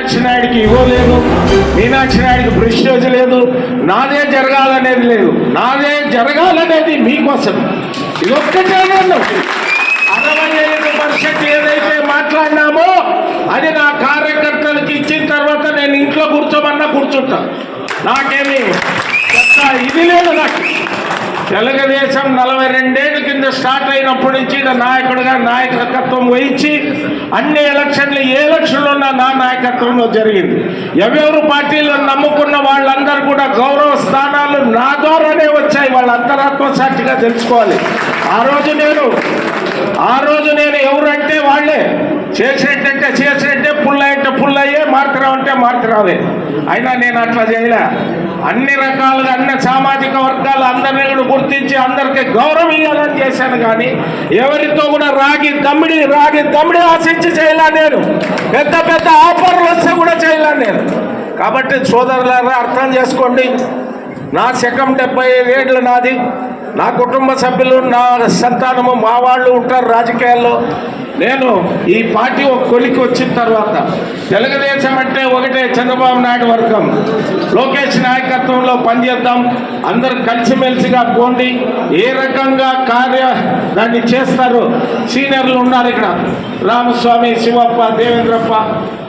మీనాక్షి నాయుడికి ఇవ్వలేదు మీనాక్షి నాయుడికి ప్రెస్టేజ్ లేదు. నాదే జరగాలనేది లేదు. నాదే జరగాలనేది మీకోసం. ఇది ఒక్కటే నేను. అరవై ఐదు పర్సెంట్ ఏదైతే మాట్లాడినామో అది నా కార్యకర్తలకు ఇచ్చిన తర్వాత నేను ఇంట్లో కూర్చోమన్నా కూర్చుంటా. నాకేమి ఇది లేదు నాకు. తెలుగుదేశం నలభై రెండేళ్ళ కింద స్టార్ట్ అయినప్పటి నుంచి నాయకుడిగా నాయకత్వం వహించి అన్ని ఎలక్షన్లు ఏ ఎలక్షన్లు ఉన్నా నా నాయకత్వంలో జరిగింది. ఎవరెవరు పార్టీలు నమ్ముకున్న వాళ్ళందరూ కూడా గౌరవ స్థానాలు నా ద్వారానే వచ్చాయి. వాళ్ళ అంతరాత్మ సాక్షిగా తెలుసుకోవాలి. ఆ రోజు నేను ఆ రోజు నేను ఎవరంటే వాళ్ళే. చేసినట్టంటే చేసినట్టే పుల్లయ్యంటే పుల్లయ్యే మార్తరావు అంటే మార్తరావే అయినా నేను అట్లా చేయలే. అన్ని రకాలుగా అన్ని సామాజిక వర్గాలు అందరినీ కూడా గుర్తించి అందరికి గౌరవం ఇవ్వాలని చేశాను కానీ ఎవరితో కూడా రాగి దమ్మిడి రాగి దమ్మిడి ఆశించి చేయలే నేను. పెద్ద పెద్ద ఆఫర్లు వస్తే కూడా చేయలే నేను. కాబట్టి సోదరులారా అర్థం చేసుకోండి. నా శకం డెబ్బై ఐదేళ్ళు నాది. నా కుటుంబ సభ్యులు నా సంతానము మా వాళ్ళు ఉంటారు రాజకీయాల్లో. నేను ఈ పార్టీ ఒక కొలికి వచ్చిన తర్వాత తెలుగుదేశం అంటే ఒకటే చంద్రబాబు నాయుడు వర్గం. లోకేష్ నాయకత్వంలో పనిచేద్దాం. అందరు కలిసిమెలిసిగా పోండి. ఏ రకంగా కార్య దాన్ని చేస్తారు? సీనియర్లు ఉన్నారు ఇక్కడ. రామస్వామి శివప్ప దేవేంద్రప్ప.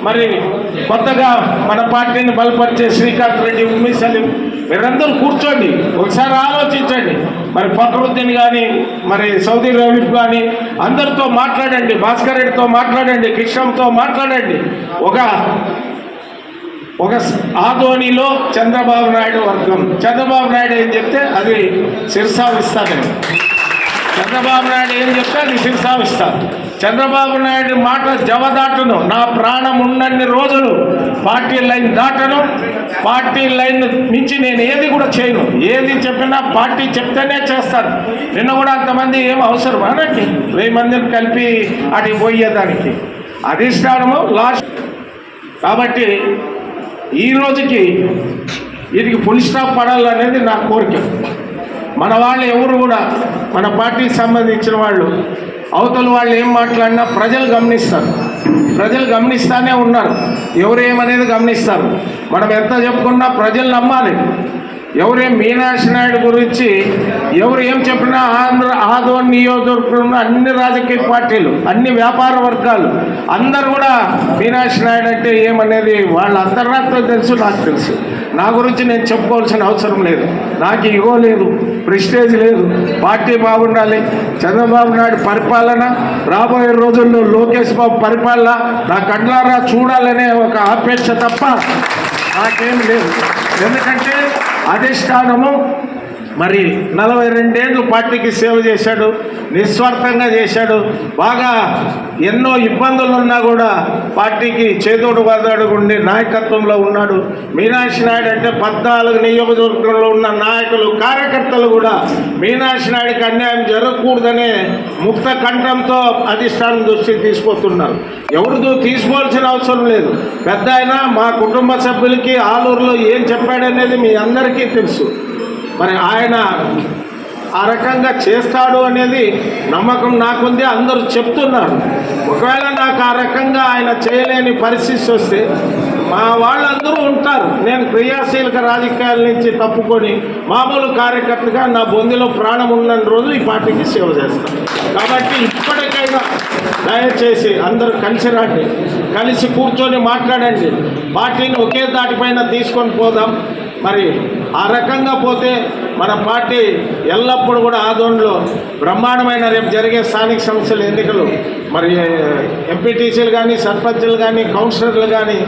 మరి కొత్తగా మన పార్టీని బలపరిచే శ్రీకాంత్ రెడ్డి ఉమ్మి సలీం. మీరందరూ కూర్చోండి. ఒకసారి ఆలోచించండి. మరి ఫక్రుద్దీన్ కానీ మరి సౌదీ రవీఫ్ కానీ అందరితో మాట్లాడండి భాస్కర్ రెడ్డితో మాట్లాడండి కృష్ణంతో మాట్లాడండి. ఒక ఒక ఆధోనిలో చంద్రబాబు నాయుడు వర్గం. చంద్రబాబు నాయుడు ఏం చెప్తే అది శిరసావిస్తాడండి చంద్రబాబు నాయుడు ఏం చెప్తే అది శిరసావిస్తాను చంద్రబాబు నాయుడు మాట జవదాటను. నా ప్రాణం ఉన్నన్ని రోజులు పార్టీ లైన్ దాటను. పార్టీ లైన్ మించి నేను ఏది కూడా చేయను. ఏది చెప్పినా పార్టీ చెప్తేనే చేస్తాను. నిన్న కూడా అంతమంది ఏం అవసరం అనకి వెయ్యి మందిని కలిపి అటు పోయేదానికి. అధిష్టానము లాస్ట్. కాబట్టి ఈ రోజుకి వీటికి ఫుల్ స్టాప్ పడాలనేది నా కోరిక. మన వాళ్ళు ఎవరు కూడా మన పార్టీకి సంబంధించిన వాళ్ళు అవతల వాళ్ళు ఏం మాట్లాడినా ప్రజలు గమనిస్తారు. ప్రజలు గమనిస్తానే ఉన్నారు. ఎవరు ఏమనేది గమనిస్తారు. మనం ఎంత చెప్పుకున్నా ప్రజలు నమ్మాలి. ఎవరేం మీనాక్షి నాయుడు గురించి ఎవరు ఏం చెప్పినా ఆంధ్ర ఆదోన్ నియోజకవర్గంలో అన్ని రాజకీయ పార్టీలు అన్ని వ్యాపార వర్గాలు అందరు కూడా మీనాక్షి నాయుడు అంటే ఏమనేది వాళ్ళ అంతర్నాత్మ తెలుసు నాకు తెలుసు. నా గురించి నేను చెప్పుకోవాల్సిన అవసరం లేదు. నాకు ఇగో లేదు ప్రెస్టేజ్ లేదు పార్టీ బాగుండాలి చంద్రబాబు నాయుడు పరిపాలన రాబోయే రోజుల్లో లోకేష్ బాబు పరిపాలన నా కండ్లారా చూడాలనే ఒక ఆపేక్ష తప్ప నాకేం లేదు. ఎందుకంటే అధిష్టానము మరి నలభై రెండేళ్ళు పార్టీకి సేవ చేశాడు నిస్వార్థంగా చేశాడు. బాగా ఎన్నో ఇబ్బందులు ఉన్నా కూడా పార్టీకి చేదోడు వాదాడుగుండి నాయకత్వంలో ఉన్నాడు. మీనాక్షి నాయుడు అంటే పద్నాలుగు నియోజకవర్గంలో ఉన్న నాయకులు కార్యకర్తలు కూడా మీనాక్షి నాయుడికి అన్యాయం జరగకూడదనే ముక్త కంఠంతో అధిష్టానం దృష్టికి తీసుకొస్తున్నారు. ఎవరిదో తీసుకోవాల్సిన అవసరం లేదు. పెద్ద మా కుటుంబ సభ్యులకి ఆలూరులో ఏం చెప్పాడనేది మీ అందరికీ తెలుసు. మరి ఆయన ఆ రకంగా చేస్తాడు అనేది నమ్మకం నాకుంది అందరూ చెప్తున్నారు. ఒకవేళ నాకు ఆ రకంగా ఆయన చేయలేని పరిస్థితి వస్తే మా వాళ్ళందరూ ఉంటారు. నేను క్రియాశీలక రాజకీయాల నుంచి తప్పుకొని మామూలు కార్యకర్తగా నా బొందిలో ప్రాణం ఉన్న రోజు ఈ పార్టీకి సేవ చేస్తాను కాబట్టి ఇప్పటికైనా దయచేసి అందరూ కలిసి రండి. కలిసి కూర్చొని మాట్లాడండి. పార్టీని ఒకే దాటిపైన తీసుకొని పోదాం. మరి ఆ రకంగా పోతే మన పార్టీ ఎల్లప్పుడూ కూడా ఆందోళనలో బ్రహ్మాండమైన రేపు జరిగే స్థానిక సంస్థల ఎన్నికలు మరి ఎంపీటీసీలు కానీ సర్పంచ్లు కానీ కౌన్సిలర్లు కానీ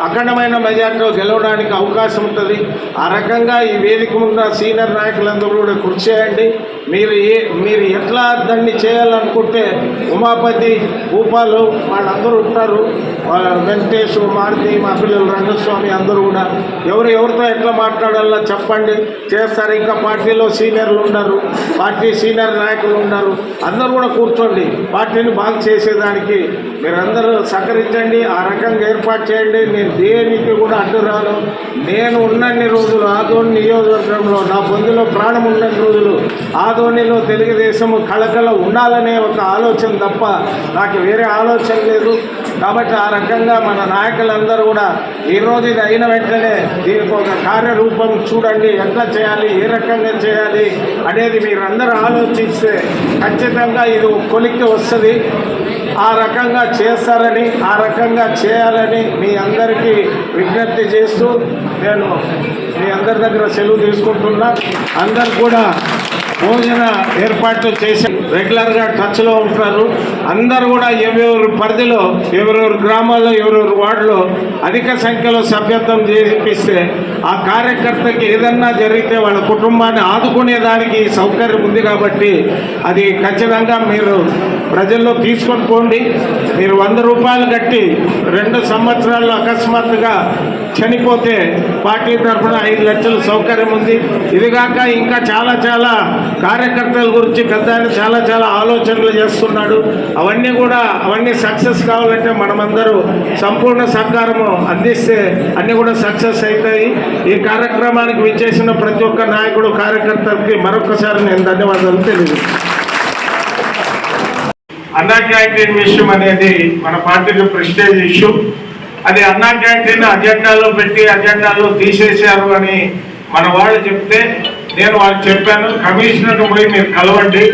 అఖండమైన మెజార్టీలో గెలవడానికి అవకాశం ఉంటుంది. ఆ రకంగా ఈ వేదిక ఉన్న సీనియర్ నాయకులందరూ కూడా కృషి చేయండి. మీరు ఏ మీరు ఎట్లా దాన్ని చేయాలనుకుంటే ఉమాపతి భూపాలు వాళ్ళందరూ ఉంటారు. వాళ్ళ వెంకటేష్ మారుతి మా పిల్లలు రంగస్వామి అందరూ కూడా. ఎవరు ఎవరితో ఎట్లా మాట్లాడాలో చెప్పండి. చేస్తారు. ఇంకా పార్టీలో సీనియర్లు ఉన్నారు పార్టీ సీనియర్ నాయకులు ఉన్నారు అందరూ కూడా కూర్చోండి. పార్టీని బాగా చేసేదానికి మీరందరూ సహకరించండి. ఆ రకంగా ఏర్పాటు చేయండి. నేను దేనికి కూడా అడ్డు రాను. నేను ఉన్నన్ని రోజులు ఆదోని నియోజకవర్గంలో నా పొందులో ప్రాణం ఉన్నన్ని రోజులు ఆదోనిలో తెలుగుదేశం కళకళ ఉండాలనే ఒక ఆలోచన తప్ప నాకు వేరే ఆలోచన లేదు. కాబట్టి ఆ రకంగా మన నాయకులందరూ కూడా ఈరోజు ఇది అయిన వెంటనే దీనికి ఒక కార్యరూపం చూడండి ఎట్లా చేయాలి ఏ రకంగా చేయాలి అనేది మీరందరూ ఆలోచిస్తే ఖచ్చితంగా ఇది కొలిక్కి వస్తుంది. ఆ రకంగా చేస్తారని ఆ రకంగా చేయాలని మీ అందరికీ విజ్ఞప్తి చేస్తూ నేను మీ అందరి దగ్గర సెలవు తీసుకుంటున్నా. అందరు కూడా భోజన ఏర్పాట్లు చేసి రెగ్యులర్గా టచ్లో ఉంటారు. అందరూ కూడా ఎవరెవరి పరిధిలో ఎవరెవరి గ్రామాల్లో ఎవరెవరి వార్డులో అధిక సంఖ్యలో సభ్యత్వం చేపిస్తే ఆ కార్యకర్తకి ఏదన్నా జరిగితే వాళ్ళ కుటుంబాన్ని ఆదుకునే దానికి సౌకర్యం ఉంది కాబట్టి అది ఖచ్చితంగా మీరు ప్రజల్లో తీసుకొని పోండి. మీరు వంద రూపాయలు కట్టి రెండు సంవత్సరాల్లో అకస్మాత్తుగా చనిపోతే పార్టీ తరఫున ఐదు లక్షల సౌకర్యం ఉంది. ఇదిగాక ఇంకా చాలా చాలా కార్యకర్తల గురించి పెద్ద చాలా చాలా ఆలోచనలు చేస్తున్నాడు. అవన్నీ కూడా అవన్నీ సక్సెస్ కావాలంటే మనమందరూ సంపూర్ణ సహకారము అందిస్తే అన్నీ కూడా సక్సెస్ అవుతాయి. ఈ కార్యక్రమానికి విచ్చేసిన ప్రతి ఒక్క నాయకుడు కార్యకర్తలకి మరొకసారి నేను ధన్యవాదాలు తెలియదు అన్నా క్యాంటీన్ విషయం అనేది మన పార్టీకి ప్రెస్టేజ్ ఇష్యూ. అది అన్నా క్యాంటీన్ అజెండాలో పెట్టి అజెండాలో తీసేశారు అని మన వాళ్ళు చెప్తే నేను వాళ్ళు చెప్పాను. కమిషనర్ పోయి మీరు కలవండి.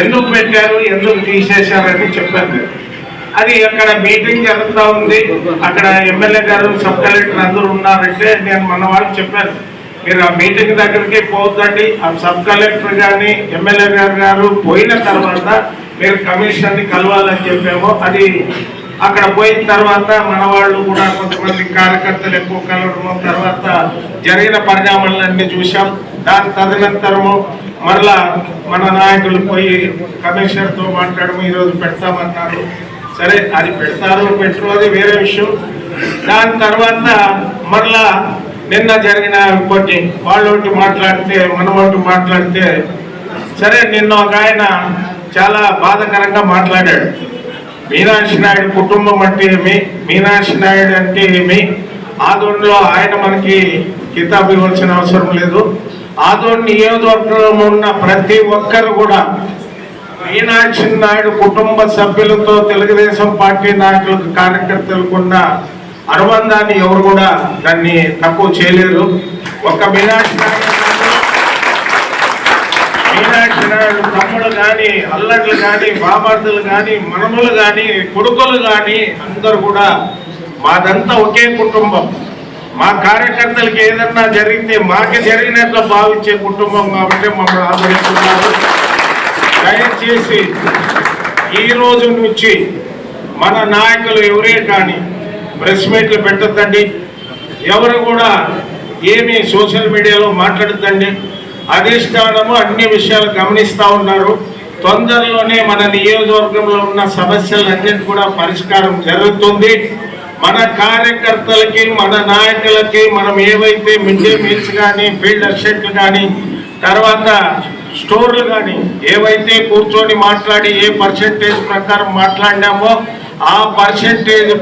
ఎందుకు పెట్టారు? ఎందుకు తీసేశారని చెప్పాను. అది అక్కడ మీటింగ్ జరుగుతూ ఉంది. అక్కడ ఎమ్మెల్యే గారు సబ్ కలెక్టర్ అందరూ ఉన్నారంటే నేను మన వాళ్ళు చెప్పాను. మీరు ఆ మీటింగ్ దగ్గరికి పోతండి ఆ సబ్ కలెక్టర్ కానీ ఎమ్మెల్యే గారు గారు పోయిన తర్వాత మీరు కమిషనర్ని కలవాలని చెప్పాము అది అక్కడ పోయిన తర్వాత మన వాళ్ళు కూడా కొంతమంది కార్యకర్తలు ఎక్కువ కలవడము తర్వాత జరిగిన పరిణామాలన్నీ చూసాం దాని తదనంతరము మరలా మన నాయకులు పోయి కమిషనర్తో మాట్లాడము ఈరోజు పెడతామన్నారు. సరే అది పెడతారు పెట్టరు అది వేరే విషయం. దాని తర్వాత మరలా నిన్న జరిగిన కొన్ని వాళ్ళు మాట్లాడితే మనవాటి మాట్లాడితే సరే నిన్న ఒక ఆయన చాలా బాధాకరంగా మాట్లాడాడు. మీనాక్షి నాయుడు కుటుంబం అంటే ఏమి? మీనాక్షి నాయుడు అంటే ఏమి? ఆదోన్లో ఆయన మనకి కితాబు ఇవ్వాల్సిన అవసరం లేదు. ఆదోన్ నియోజకవర్గంలో ఉన్న ప్రతి ఒక్కరు కూడా మీనాక్షి నాయుడు కుటుంబ సభ్యులతో తెలుగుదేశం పార్టీ నాయకులకు కార్యకర్తలకు ఉన్న అనుబంధాన్ని ఎవరు కూడా దాన్ని తక్కువ చేయలేరు. ఒక మీనాక్షి నాయుడు మీనాక్షి నాయుడు తమ్ముడు కానీ అల్లట్లు కానీ బాబార్దులు కానీ మనములు కానీ కొడుకులు కానీ అందరూ కూడా మాదంతా ఒకే కుటుంబం. మా కార్యకర్తలకి ఏదన్నా జరిగితే మాకు జరిగినట్లు భావించే కుటుంబం కాబట్టి మమ్మల్ని ఆదరిస్తున్నారు. దయచేసి ఈ రోజు నుంచి మన నాయకులు ఎవరే కానీ ప్రెస్ మీట్లు పెట్టద్దండి. ఎవరు కూడా ఏమి సోషల్ మీడియాలో మాట్లాడద్దండి. అధిష్టానము అన్ని విషయాలు గమనిస్తూ ఉన్నారు. తొందరలోనే మన నియోజకవర్గంలో ఉన్న సమస్యలన్నిటి కూడా పరిష్కారం జరుగుతుంది. మన కార్యకర్తలకి మన నాయకులకి మనం ఏవైతే మిడ్ డే మీల్స్ కానీ ఫీల్డ్ అసెట్లు కానీ తర్వాత స్టోర్లు కానీ ఏవైతే కూర్చొని మాట్లాడి ఏ పర్సెంటేజ్ ప్రకారం మాట్లాడినామో ఆ పర్సెంటేజ్